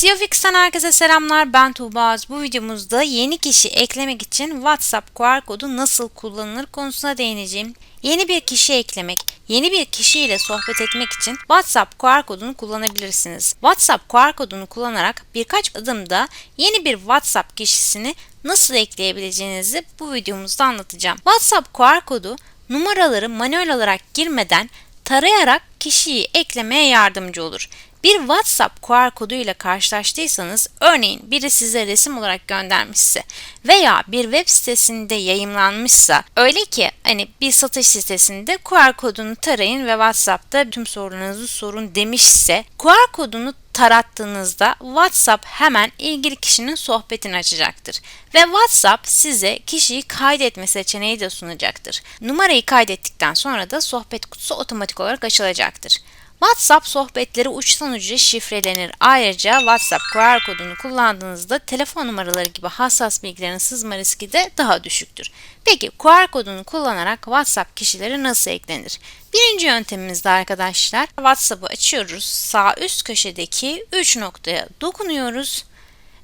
CFX'ten herkese selamlar. Ben Tuğba Öz. Bu videomuzda yeni kişi eklemek için WhatsApp QR kodu nasıl kullanılır konusuna değineceğim. Yeni bir kişi eklemek, yeni bir kişiyle sohbet etmek için WhatsApp QR kodunu kullanabilirsiniz. WhatsApp QR kodunu kullanarak birkaç adımda yeni bir WhatsApp kişisini nasıl ekleyebileceğinizi bu videomuzda anlatacağım. WhatsApp QR kodu numaraları manuel olarak girmeden tarayarak kişiyi eklemeye yardımcı olur. Bir WhatsApp QR kodu ile karşılaştıysanız, örneğin biri size resim olarak göndermişse veya bir web sitesinde yayımlanmışsa, öyle ki hani bir satış sitesinde QR kodunu tarayın ve WhatsApp'ta tüm sorularınızı sorun demişse, QR kodunu tarattığınızda WhatsApp hemen ilgili kişinin sohbetini açacaktır. Ve WhatsApp size kişiyi kaydetme seçeneği de sunacaktır. Numarayı kaydettikten sonra da sohbet kutusu otomatik olarak açılacaktır. WhatsApp sohbetleri uçtan uca şifrelenir. Ayrıca WhatsApp QR kodunu kullandığınızda telefon numaraları gibi hassas bilgilerin sızma riski de daha düşüktür. Peki QR kodunu kullanarak WhatsApp kişileri nasıl eklenir? Birinci yöntemimizde arkadaşlar WhatsApp'ı açıyoruz. Sağ üst köşedeki 3 noktaya dokunuyoruz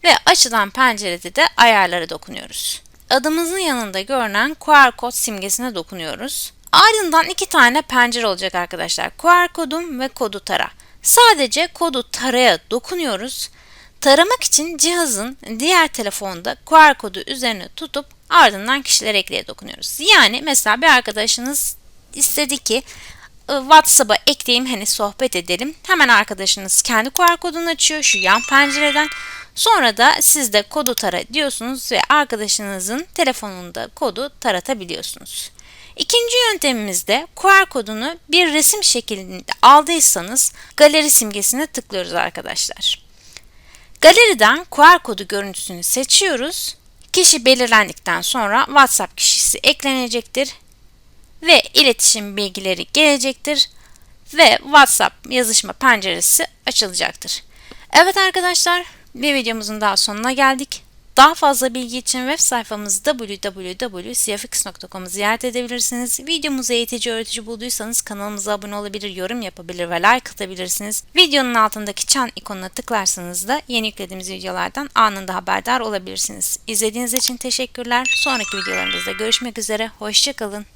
ve açılan pencerede de ayarlara dokunuyoruz. Adımızın yanında görünen QR kod simgesine dokunuyoruz. Ardından iki tane pencere olacak arkadaşlar. QR kodum ve kodu tara. Sadece kodu taraya dokunuyoruz. Taramak için cihazın diğer telefonda QR kodu üzerine tutup ardından kişiler ekleye dokunuyoruz. Yani mesela bir arkadaşınız istedi ki e, WhatsApp'a ekleyeyim hani sohbet edelim. Hemen arkadaşınız kendi QR kodunu açıyor şu yan pencereden. Sonra da siz de kodu tara diyorsunuz ve arkadaşınızın telefonunda kodu taratabiliyorsunuz. İkinci yöntemimizde QR kodunu bir resim şeklinde aldıysanız galeri simgesine tıklıyoruz arkadaşlar. Galeriden QR kodu görüntüsünü seçiyoruz. Kişi belirlendikten sonra WhatsApp kişisi eklenecektir ve iletişim bilgileri gelecektir ve WhatsApp yazışma penceresi açılacaktır. Evet arkadaşlar, bir videomuzun daha sonuna geldik. Daha fazla bilgi için web sayfamız www.cfx.com'u ziyaret edebilirsiniz. Videomuzu eğitici öğretici bulduysanız kanalımıza abone olabilir, yorum yapabilir ve like atabilirsiniz. Videonun altındaki çan ikonuna tıklarsanız da yeni yüklediğimiz videolardan anında haberdar olabilirsiniz. İzlediğiniz için teşekkürler. Sonraki videolarımızda görüşmek üzere. Hoşçakalın.